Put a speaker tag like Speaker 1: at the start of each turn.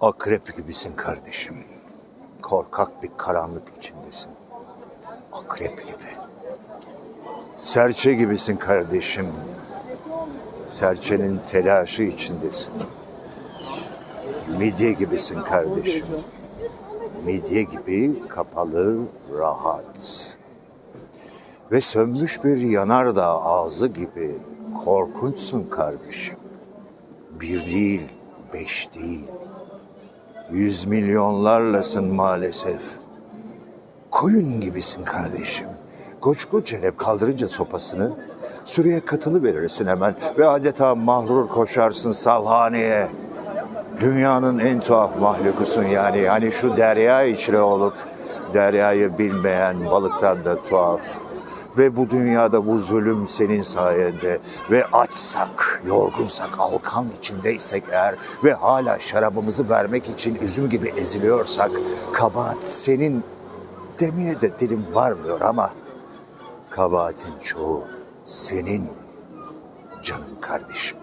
Speaker 1: Akrep gibisin kardeşim. Korkak bir karanlık içindesin. Akrep gibi. Serçe gibisin kardeşim. Serçenin telaşı içindesin. Midye gibisin kardeşim. Midye gibi kapalı, rahat. Ve sönmüş bir yanardağ ağzı gibi korkunçsun kardeşim. Bir değil, beş değil. Yüz milyonlarlasın maalesef. Koyun gibisin kardeşim. Koçku celep kaldırınca sopasını sürüye katılı verirsin hemen ve adeta mahrur koşarsın savhaneye. Dünyanın en tuhaf mahlukusun yani. Hani şu derya içre olup deryayı bilmeyen balıktan da tuhaf. Ve bu dünyada bu zulüm senin sayende ve açsak, yorgunsak, alkan içindeysek eğer ve hala şarabımızı vermek için üzüm gibi eziliyorsak kabahat senin demeye de dilim varmıyor ama kabahatin çoğu senin canım kardeşim.